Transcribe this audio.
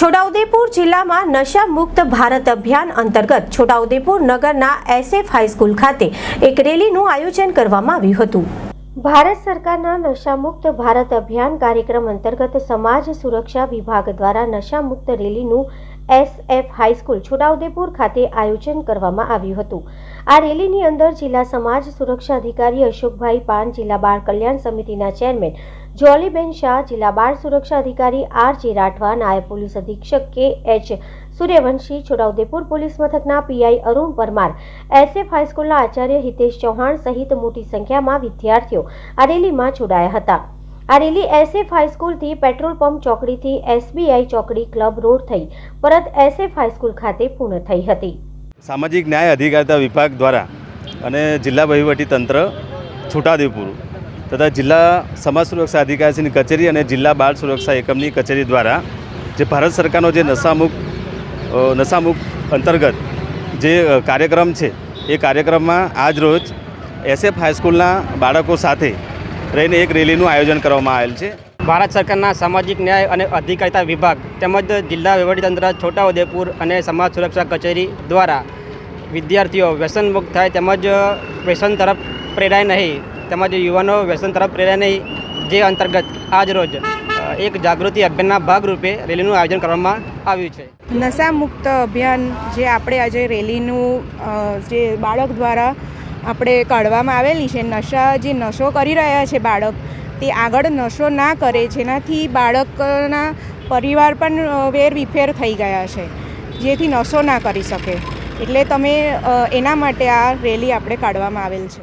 છોટાઉદેપુર જિલ્લામાં નશા મુક્ત ભારત અભિયાન અંતર્ગત છોટાઉદેપુર નગરના એસએફ હાઈસ્કૂલ ખાતે એક રેલીનું આયોજન કરવામાં આવ્યું હતું. ભારત સરકારના નશામુક્ત ભારત અભિયાન કાર્યક્રમ અંતર્ગત સમાજ સુરક્ષા વિભાગ દ્વારા નશામુક્ત રેલીનું એસએફ હાઈસ્કૂલ છોટાઉદેપુર ખાતે આયોજન કરવામાં આવ્યું હતું. આ રેલીની અંદર જિલ્લા સમાજ સુરક્ષા અધિકારી અશોકભાઈ પાન, જિલ્લા બાળ કલ્યાણ સમિતિના ચેરમેન જોલીબેન શાહ જિલ્લા બાળ સુરક્ષા અધિકારી આર જે રાઠવા, નાયબ પોલીસ અધિક્ષક K H Suryavanshi, Chhota Udepur police મથકના પીઆઈ અરુણ પરમાર, એસએફ હાઈસ્કૂલના આચાર્ય હિતેશ ચૌહાણ સહિત મોટી સંખ્યામાં વિદ્યાર્થીઓ આ રેલીમાં જોડાયા હતા. આ રેલી એસએફ હાઈસ્કૂલથી પેટ્રોલ પંપ ચોકડીથી એસબીઆઈ ચોકડી ક્લબ રોડ થઈ પરત એસએફ હાઈસ્કૂલ ખાતે પૂર્ણ થઈ હતી. સામાજિક ન્યાય અધિકારિતા વિભાગ દ્વારા અને જિલ્લા વહીવટી તંત્ર છોટાઉદેપુર તથા જિલ્લા સમાજ સુરક્ષા અધિકારીની કચેરી અને જિલ્લા બાળ સુરક્ષા એકમની કચેરી દ્વારા જે ભારત સરકારનો જે નશામુક નશામુક્ત અંતર્ગત જે કાર્યક્રમ છે, એ કાર્યક્રમમાં આજ રોજ એસએફ હાઈસ્કૂલના બાળકો સાથે રહીને એક રેલીનું આયોજન કરવામાં આવેલ છે. ભારત સરકારના સામાજિક ન્યાય અને અધિકારિતા વિભાગ તેમજ જિલ્લા વહીવટીતંત્ર છોટાઉદેપુર અને સમાજ સુરક્ષા કચેરી દ્વારા વિદ્યાર્થીઓ વ્યસનમુક્ત થાય તેમજ વ્યસન તરફ પ્રેરાય નહીં તેમજ યુવાનો વ્યસન તરફ પ્રેરાય નહીં જે અંતર્ગત આજ રોજ એક જાગૃતિ અભિયાનના ભાગરૂપે રેલીનું આયોજન કરવામાં આવ્યું છે. નશા મુક્ત અભિયાન જે આપણે આજે રેલીનું જે બાળક દ્વારા આપણે કાઢવામાં આવેલી છે, નશા જે નશો કરી રહ્યા છે બાળક, તે આગળ નશો ના કરે, જેનાથી બાળકના પરિવાર પણ વેરવિફેર થઈ ગયા છે, જેથી નશો ના કરી શકે. એટલે તમે એના માટે આ રેલી આપણે કાઢવામાં આવેલ છે.